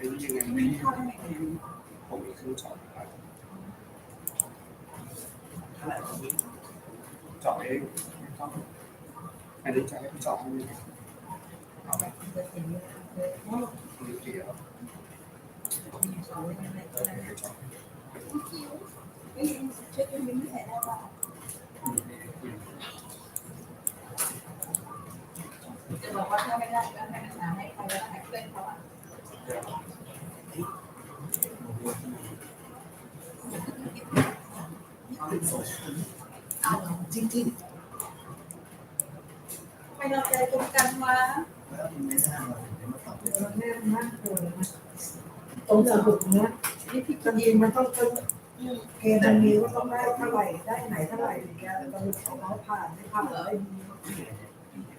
รู้เจาะครับเท่าไหร่ตรงนี้เจาะเองไม่ต้องอันนี้จะให้เจาะให้ไหมเอาไหมจะเห็นเลยเพราะมีเกลียวเขาไม่ได้เออให้เจาะไม่ช่วยกันยิ้มใส่ได้ป่ะอืมอืมจะบอกว่าถ้าไม่ได้ก็ให้หาให้ใครก็ให้เพื่อนเขาอะ เดี๋ยวเอาที่ส่งจริงๆไม่เราใจตรงกันมาแล้วมันไม่ได้เราถึงได้มาตอบมันแน่นมากเลยนะตรงสะดุดเนี้ยนี่พี่จริงๆมันต้องเป็นเกณฑ์มันมีว่าต้องได้เท่าไหร่ได้ไหนเท่าไหร่แกสรุปของเขาผ่านไม่ผ่านได้ดี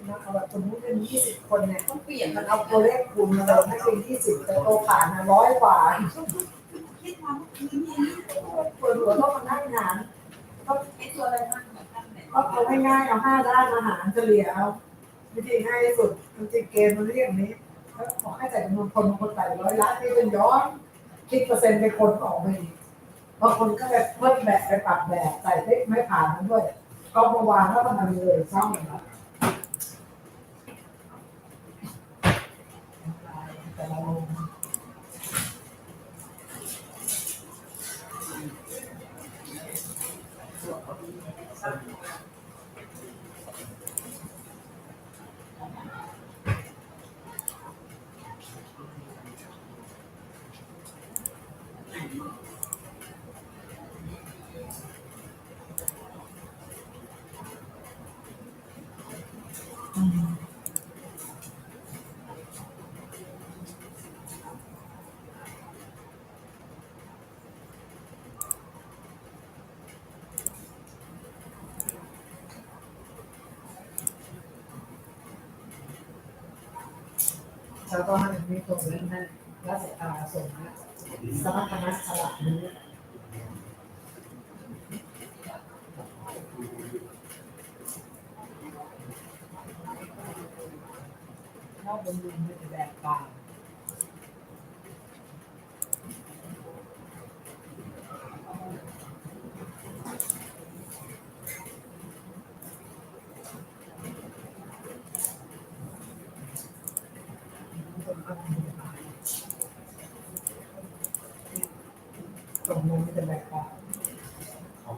นะเอาแบบสมมติเป็นยี่สิบคนเนี่ยต้องเปลี่ยนมัมันนเอาตัวเลขคูณมาเลยให้เป็นยี่สิบแต่ตัวผ่านนะร้อยกว่าคิดมาเมื่อคืนนี้ปวดหัวต้องมานั่งหารไอ้ตัวอะไรบ้างเหมือนกันเนี่ยก็เอาง่ายๆเอาห้าด้านมาหารเฉลี่ยเอาวิธีง่ายที่สุดจริงๆเกณฑ์มันเรียกนี้แล้วขอให้ใส่จำนวนคนบางคนใส่ร้อยล้านนี่เป็นย้อนคิดเปอร์เซ็นต์เป็นคนออกมาอีกบางคนก็แบบเพิ่มแบบไปปรับแบบใส่ไม่ไม่ผ่านนั้นด้วย ก็มาวางแล้วก็มันเลยช่องนะแชาวบ้านมีตรงเล่นนั่นรัศตาสมนะสมรรถนะสลับนี้นอกบนดินมันจะแบบเปล่ ส่งนู้นมันจะแบบเปล่าของ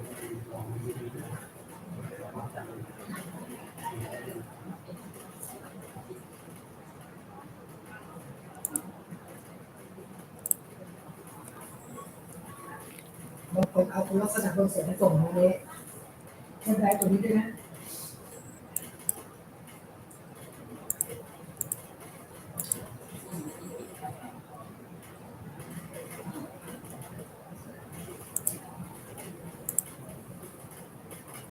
ของบางคนเอาตัวลักษณะบนเสียงส่งตรงนี้เช่นไรตัวนี้ด้วยนะ